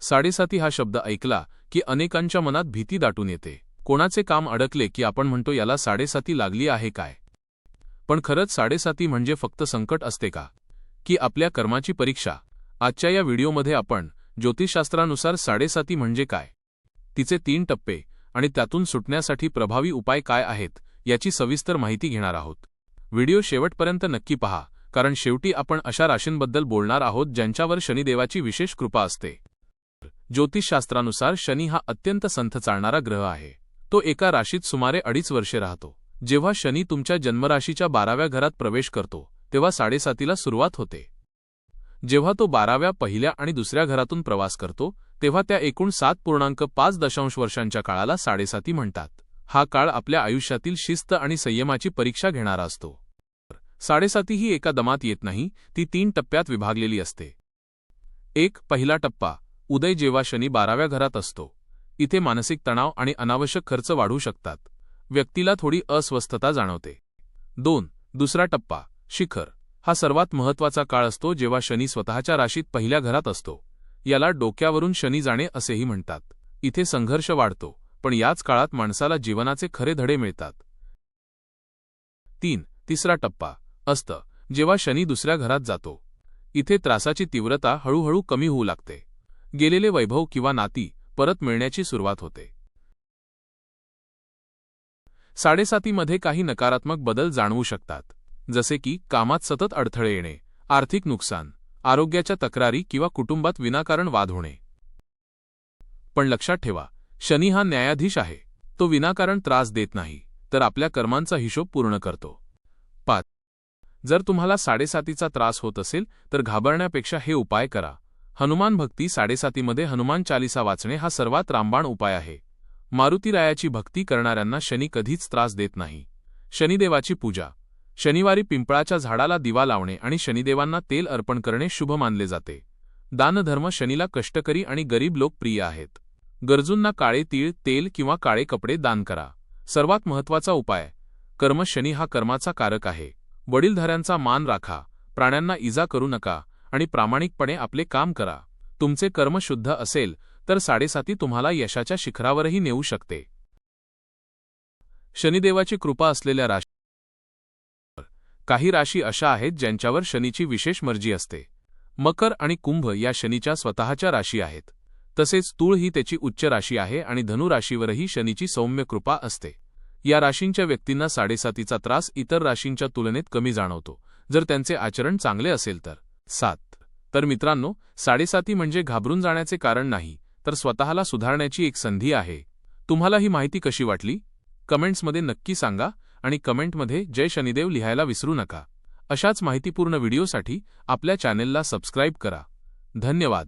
साडेसाती हा शब्द ऐकला की अनेकांच्या मनात भीती दाटून येते. कोणाचे काम अडकले की आपण म्हणतो याला साडेसाती लागली आहे काय? पण खरंच साडेसाती म्हणजे फक्त संकट असते का? की आपल्या कर्माची परीक्षा. आजच्या या व्हिडिओमध्ये आपण ज्योतिषशास्त्रानुसार साडेसाती म्हणजे काय? तिचे तीन टप्पे आणि त्यातून सुटण्यासाठी प्रभावी उपाय काय आहेत याची सविस्तर माहिती घेणार आहोत. व्हिडिओ शेवटपर्यंत नक्की पहा कारण शेवटी आपण अशा राशींबद्दल बोलणार आहोत ज्यांच्यावर शनिदेवाची विशेष कृपा असते. ज्योतिषशास्त्रानुसार शनी हा अत्यंत संथ चालणारा ग्रह आहे. तो एका राशीत सुमारे अडीच वर्षे राहतो. जेव्हा शनी तुमच्या जन्मराशीच्या बाराव्या घरात प्रवेश करतो तेव्हा साडेसातीला सुरुवात होते. जेव्हा तो बाराव्या पहिल्या आणि दुसऱ्या घरातून प्रवास करतो तेव्हा त्या एकूण सात पूर्णांक पाच दशांश वर्षांच्या काळाला साडेसाती म्हणतात. हा काळ आपल्या आयुष्यातील शिस्त आणि संयमाची परीक्षा घेणारा असतो. साडेसाती ही एका दमात येत नाही ती तीन टप्प्यात विभागलेली असते. एक पहिला टप्पा. उदय जेव्हा शनी बाराव्या घरात असतो इथे मानसिक तणाव आणि अनावश्यक खर्च वाढू शकतात. व्यक्तीला थोडी अस्वस्थता जाणवते. दोन दुसरा टप्पा शिखर. हा सर्वात महत्त्वाचा काळ असतो जेव्हा शनी स्वतःच्या राशीत पहिल्या घरात असतो. याला डोक्यावरून शनी जाणे असेही म्हणतात. इथे संघर्ष वाढतो पण याच काळात माणसाला जीवनाचे खरे धडे मिळतात. तीन तिसरा टप्पा असतं. जेव्हा शनी दुसऱ्या घरात जातो इथे त्रासाची तीव्रता हळूहळू कमी होऊ लागते. गेलेले वैभव किंवा नाती परत मिळण्याची सुरुवात होते. साडेसातीमध्ये काही नकारात्मक बदल जाणवू शकतात. जसे की कामात सतत अडथळे येणे आर्थिक नुकसान आरोग्याच्या तक्रारी किंवा कुटुंबात विनाकारण वाद होणे. पण लक्षात ठेवा शनी हा न्यायाधीश आहे. तो विनाकारण त्रास देत नाही तर आपल्या कर्मांचा हिशोब पूर्ण करतो. पाच. जर तुम्हाला साडेसातीचा त्रास होत असेल तर घाबरण्यापेक्षा हे उपाय करा. हनुमान भक्ती साडेसातीमध्ये हनुमान चालिसा वाचणे हा सर्वात रामबाण उपाय आहे. मारुतीरायाची भक्ती करणाऱ्यांना शनी कधीच त्रास देत नाही. शनिदेवाची पूजा. शनिवारी पिंपळाच्या झाडाला दिवा लावणे आणि शनिदेवांना तेल अर्पण करणे शुभ मानले जाते. दानधर्म शनीला कष्टकरी आणि गरीब लोक प्रिय आहेत. गरजूंना काळे तीळ तेल किंवा काळे कपडे दान करा. सर्वात महत्त्वाचा उपाय. कर्म शनी हा कर्माचा कारक आहे. वडीलधाऱ्यांचा मान राखा. प्राण्यांना इजा करू नका. आणि प्रामाणिकपणे आपले काम करा. तुमचे कर्म शुद्ध असेल तर साडेसाती तुम्हाला यशाच्या शिखरावरही नेऊ शकते. शनिदेवाची कृपा असलेल्या राशी काही राशी अशा आहेत ज्यांच्यावर शनीची विशेष मर्जी असते. मकर आणि कुंभ या शनीच्या स्वतःच्या राशी आहेत. तसेच तूळ ही त्याची उच्च राशी आहे आणि धनु राशीवरही शनीची सौम्य कृपा असते. या राशींच्या व्यक्तींना साडेसातीचा त्रास इतर राशींच्या तुलनेत कमी जाणवतो. जर त्यांचे आचरण चांगले असेल तर. सात. तर मित्रांनो साडेसाती म्हणजे घाबरून जाण्याचे कारण नाही तर स्वतःला सुधारण्याची एक संधी आहे. तुम्हाला ही माहिती कशी वाटली? कमेंट्समध्ये नक्की सांगा आणि कमेंटमध्ये जय शनिदेव लिहायला विसरू नका. अशाच माहितीपूर्ण व्हिडिओसाठी आपल्या चॅनेलला सबस्क्राईब करा. धन्यवाद.